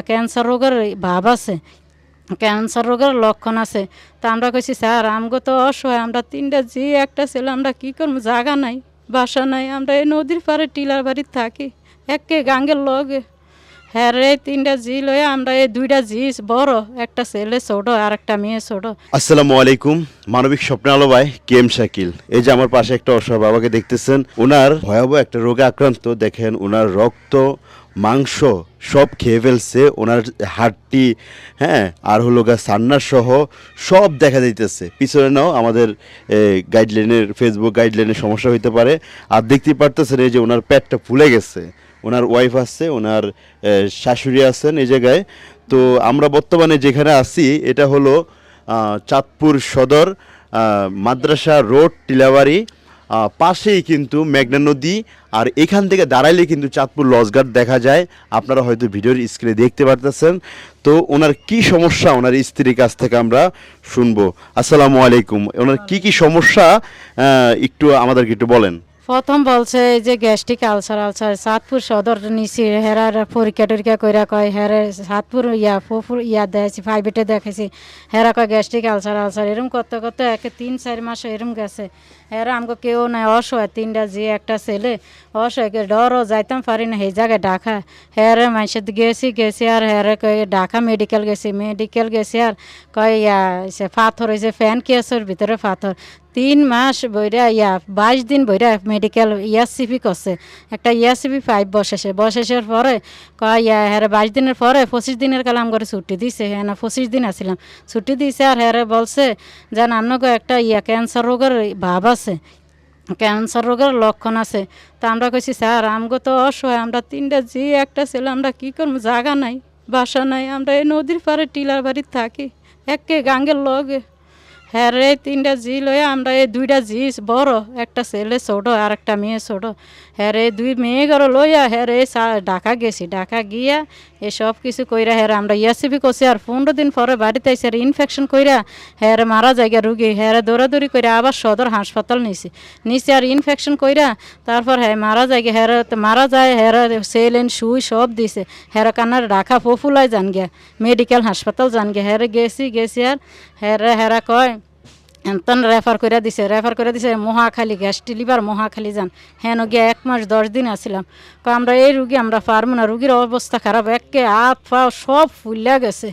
Cancer রোগের ভাব আছে, ক্যান্সার রোগের লক্ষণ আছে। তা আমরা কইছি, স্যার, আমগো তো অসহায়, আমরা তিনটা যে একটা ছেলে, আমরা কী করব? জায়গা নাই, বাসা নাই, আমরা এই নদীর পাড়ে টিলার বাড়িতে থাকি, একে গাঙ্গের লগে। হ্যাঁ রে, তিনটা জি লয়ে আমরা এই দুইটা জি বড়, একটা ছেলে ছোট আর একটা মেয়ে ছোট। আসসালামু আলাইকুম, মানবিক স্বপ্ন আলো ভাই কে এম শাকিল। এই যে আমার পাশে একটা অসহায় বাবাকে দেখতেছেন ওনার ভয়াবহ একটা রোগে আক্রান্ত, দেখেন ওনার রক্ত, মাংস সব খেয়ে ফেলছে ওনার হাড়টি হ্যাঁ আর হলো গা সান্নার সহ সব দেখা যাইতেছে। পিছনে নাও আমাদের গাইডলাইনের ফেসবুক গাইডলাইনের সমস্যা হইতে পারে। আর দেখতেই পারতেছেন এই যে ওনার পেটটা ফুলে গেছে। ওনার ওয়াইফ আছে, ওনার শাশুড়ি আছেন এই জায়গায়। তো আমরা বর্তমানে যেখানে আছি, এটা হলো চাঁদপুর সদর মাদ্রাসা রোড, টিলাবাড়ি। পাশেই কিন্তু মেঘনা নদী, আর এখান থেকে দাঁড়াইলে কিন্তু চাঁদপুর লজঘাট দেখা যায়। আপনারা হয়তো ভিডিওর স্ক্রিনে দেখতে পারতেছেন। তো ওনার কি সমস্যা? ওনার স্ত্রীর কাছ থেকে আমরা শুনব। আসসালামু আলাইকুম। ওনার কি কি সমস্যা? একটু আমাদেরকে একটু বলেন। প্রথম বলছে এই যে গ্যাস্ট্রিক আলসার আলসার, সাতপুর সদর নিছি হেরার পরীক্ষা টরীক্ষা কইরা কয়, হেরে সাতপুর ইয়া, ফুফুর ইয়া দেখাইছি প্রাইভেটে দেখাইছি, হেরা কয় গ্যাস্ট্রিক আলসার আলসার, এরম করতে করতে একে তিন, চার মাস এরম গেছে। হেরা আমাকে কেউ নাই, অসহায়, তিনটা যে একটা ছেলে অসহায় ডরও যাইতাম পারি না সেই জায়গায় ডাকা হেরে মাইসে গেছি গেছি আর হেরে কয় ঢাকা মেডিকেল গেছি মেডিকেল গেছি আর কয় ইয়া, সে পাথর হয়েছে ফ্যান কেসের ভিতরে পাথর। তিন মাস বইরা ইয়া, বাইশ দিন বইরা মেডিকেল ইয়াসিপি করছে। একটা ইয়াসিপি ফাইভ বসেছে বসেছের পরে কয়, ইয়া হ্যাঁ বাইশ দিনের পরে পঁচিশ দিনের কালাম করে ছুটি দিছে হ্যাঁ না, পঁচিশ দিন আসছিলাম ছুটি দিছে আর হ্যাঁ বলছে যেন আপনাকে একটা ইয়া ক্যান্সার রোগের ভাব আছে ক্যান্সার রোগের লক্ষণ আছে। তা আমরা কইছি, স্যার, আমগো তো অসহায়, আমরা তিনটা যে একটা ছেলে, আমরা কি করব? জায়গা নাই, বাসা নাই, আমরা এই নদীর পাড়ে টিলার বাড়িতে থাকি, একে গাঙ্গের লগে। হ্যাঁ রে তিনটা জি লয়ে আমরা এই দুইটা জি বড় একটা ছেলে ছোট আর একটা মেয়ে ছোট হ্যাঁ রে দুই মেয়ে ঘর লইয়া হ্যাঁ রে ঢাকা গেছি ঢাকা গিয়া এ সব কিছু কইরা হ্যাঁ আমরা ইয়াসিবি করছি আর পনেরো দিন পরে বাড়িতে আইসি আর ইনফেকশন কইরা হ্যাঁ মারা জায়গা রুগী হ্যাঁ দৌড়াদৌড়ি কইরা আবার সদর হাসপাতাল নিছি নিছি আর ইনফেকশন কইরা তারপর হ্যাঁ মারা যায় হ্যাঁ মারা যায় হ্যাঁ সেলেন সুই সব দিছে হ্যাঁ কান্নার ঢাকা ফফুলাই যান গিয়া মেডিকেল হাসপাতাল যান গিয়া হ্যাঁ গেছি গেছি আর হ্যাঁ হ্যাঁ কয় এনতন রেফার করে দিছে রেফার করে দিছে, মহাখালী গ্যাস লিভার মহাখালী যান হ্যাঁ গিয়া এক মাস, দশ দিন আসছিলাম কয় আমরা এই রুগী, আমরা পারব না। রুগীর অবস্থা খারাপ, একে হাত পা সব ফুলিয়া গেছে।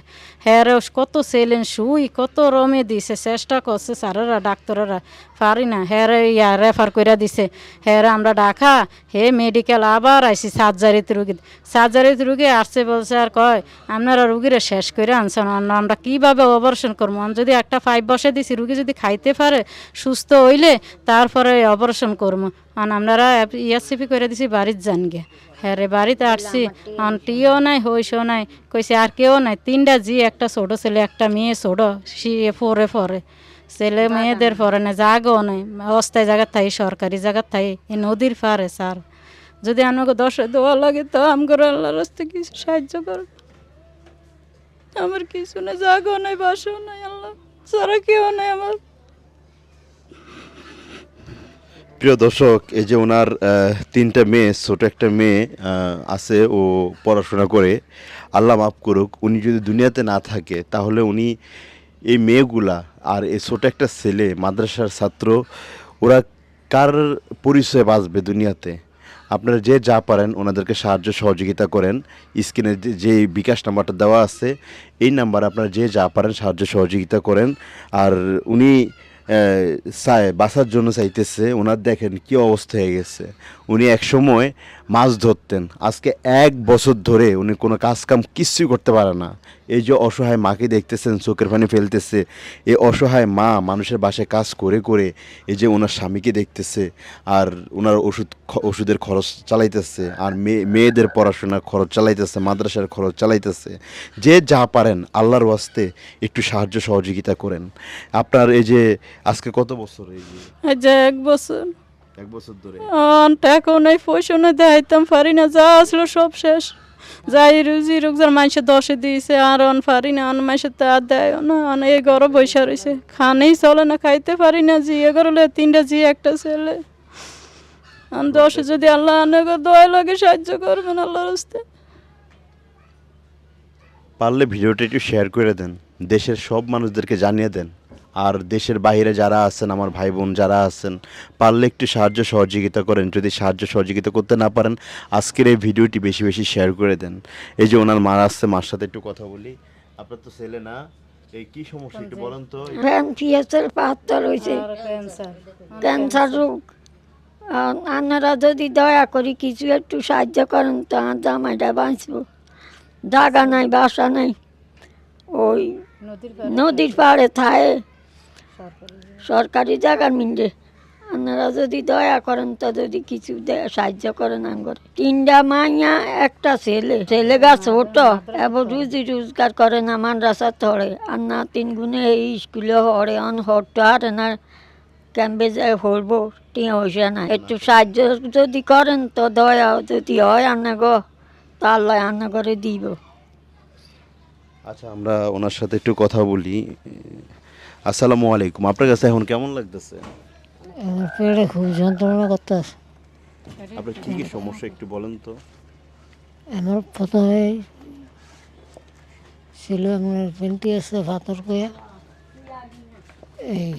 হ্যাঁ রে, কত সেলেন সুই, কত রমে দিছে, চেষ্টা করছে স্যারেরা, ডাক্তাররা। পারি না। হ্যাঁ রে, ইয়া রেফার করে দিছে। হ্যাঁ আমরা ডাকা হে মেডিকেল আবার আইসি সার্জারিতে রুগী সার্জারিতে রুগী আসছে বলছে, আর কয়, আপনারা রুগীরা শেষ করে আনছেন। আমরা কীভাবে অপারেশন করব? যদি একটা পাইপ বসে দিছি, রুগী যদি খাইতে পারে সুস্থ হইলে তারপরে অপারেশন করব আর আপনারা ইয়াসিপি করে দিছি বাড়ির যান গে হ্যাঁ রে বাড়িতে আসছি। আর টিও নাই হইসও নাই। কইছে আর কেউ নাই। তিনটা জি একটা ছোটো ছেলে একটা মেয়ে ছোটো। সে ফোরে ফরে। ছেলে মেয়েদের পরে না জাগও নাই। অস্থায়ী জায়গার থাই সরকারি জায়গার থাই এই নদীর পারে স্যার। যদি আমাকে দশে দেওয়া লাগে তো আমগর আল্লাহর রাস্তে কিছু সাহায্য কর? আমার কিছু না জাগও নাই বাসও নাই আল্লাহ। সারা কেউ নাই আমার। প্রিয় দর্শক, এই যে ওনার তিনটা মেয়ে, ছোট একটা মেয়ে আছে ও পড়াশোনা করে, আল্লাহ মাফ করুক, উনি যদি দুনিয়াতে না থাকে, তাহলে উনি এই মেয়েগুলা আর এই ছোট একটা ছেলে, মাদ্রাসার ছাত্র, ওরা কার পরিচয় বাঁচবে দুনিয়াতে? আপনারা যে যা পারেন, ওনাদেরকে সাহায্য, সহযোগিতা করেন। স্ক্রিনে যে- বিকাশ নাম্বারটা দেওয়া আছে, এই নাম্বারে আপনারা যে যা পারেন, সাহায্য, সহযোগিতা করেন। আর উনি চায় বাসার জন্য চাইতেছে ওনার দেখেন কি অবস্থা হয়ে গেছে। উনি এক সময় মাছ ধরতেন। আজকে এক বছর ধরে উনি কোনো কাজ কাম কিচ্ছুই করতে পারে না। এই যে অসহায় মাকে দেখতেছেন, চোখের পানি ফেলতেছে, এই অসহায় মা মানুষের বাসায় কাজ করে করে এই যে ওনার স্বামীকে দেখতেছে আর ওনার ওষুধ ওষুধের খরচ চালাইতেছে আর মেয়ে মেয়েদের পড়াশোনার খরচ চালাইতেছে, মাদ্রাসার খরচ চালাইতেছে। যে যা পারেন আল্লাহর ওয়াস্তে একটু সাহায্য সহযোগিতা করেন। আপনার এই যে আজকে কত বছর এই যে এক বছর। এক বছর ধরে। আন টাকাও নাই পয়সা নাই দেখাইতাম পারি না যা আসলো সব শেষ। যাই রুজি রোগজার মানুষে দশে দিয়েছে আর অন পারি না অন মানুষের তা দেয় না অন এই ঘরে বৈশা রয়েছে। খানেই চলে না খাইতে পারি না জি এ ঘরে তিনটা জি একটা ছেলে। আন দশে যদি আল্লাহ অনেক দয়া লাগে সাহায্য করবেন আল্লাহর হস্তে পারলে ভিডিওটা একটু শেয়ার করে দেন দেশের সব মানুষদেরকে জানিয়ে দেন। আর দেশের বাইরে যারা আছেন আমার ভাই বোন যারা আছেন পারলে একটু সাহায্য সহযোগিতা করেন। যদি সাহায্য সহযোগিতা করতে না পারেন আজকের এই ভিডিওটি বেশি বেশি শেয়ার করে দেন। এই যে ওনার মা আসছে মার সাথে একটু কথা বলি। আপনার তো ছেলে না এই কি সমস্যা একটু বলেন তো? প্যানক্রিয়াসের পাথর হয়েছে। ক্যান্সার ক্যান্সার রোগ। আপনারা যদি দয়া করে কিছু একটু সাহায্য করেন তো আমার জামাইটা বাঁচব। জায়গা নাই বাসা নাই। ওই নদীর নদীর পাড়ে থায় সরকারি জায়গার মিন্ডে। আপনারা যদি দয়া করেন, তো যদি কিছু সাহায্য করেন আঙ্গর। তিনটা মাইয়া, একটা ছেলে। ছেলে গা ছোট এবং রুজি রোজগার করে না মাদ্রাসা ধরে আর না তিন গুণে এই স্কুলে হরে অন হরতে হারে না ক্যাম্পে যায় হরবো টিয়া হইসে না একটু সাহায্য যদি করেন, তো দয়া যদি হয় আন্না গো তা আল্লাহ আন্না করে দিব। আচ্ছা আমরা ওনার সাথে একটু কথা বলি। আসসালামু আলাইকুম। আপনার কাছে এখন কেমন লাগতেছে? পেটে খুব যন্ত্রণা করতেছে। আপনার কি কি সমস্যা একটু বলেন তো। আমার প্রথমে ছিল আমার পেন্টি আছে ভাতর কয়া এই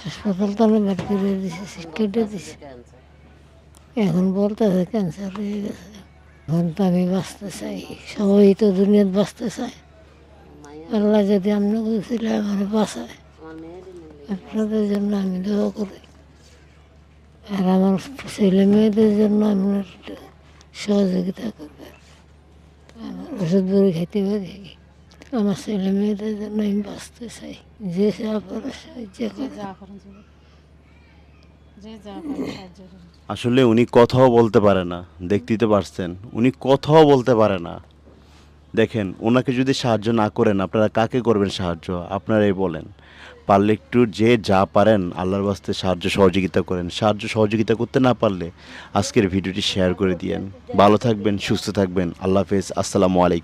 হাসপাতাল তো আমি বের করে দিছে কেটে দিছে। এখন বলতেছে ক্যান্সার হয়ে গেছে। এখন তো আমি বাঁচতে চাই সবাই তো দুনিয়াত বাঁচতে চায়। আল্লাহ যদি আপনাকে ছিল আমার বাঁচায় আপনাদের জন্য আমি দোয়া করি। আর আমার ছেলে মেয়েদের জন্য আপনার একটু সহযোগিতা করবে আমার ওষুধ বড়ি খাইতে পারি আমার ছেলে মেয়েদের জন্য আমি বাঁচতে চাই। যে সাহায্য আসলে উনি কথাও বলতে পারে না দেখতেই তো পারছেন। উনি কথাও বলতে পারে না। দেখেন, ওনাকে যদি সাহায্য না করেন, আপনারা কাকে করবেন সাহায্য? আপনারাই বলেন। পারলে একটু যে যা পারেন, আল্লাহর বাস্তে সাহায্য সহযোগিতা করেন। সাহায্য সহযোগিতা করতে না পারলে আজকের ভিডিওটি শেয়ার করে দিয়েন। ভালো থাকবেন, সুস্থ থাকবেন। আল্লাহ হাফেজ। আসসালামু আলাইকুম।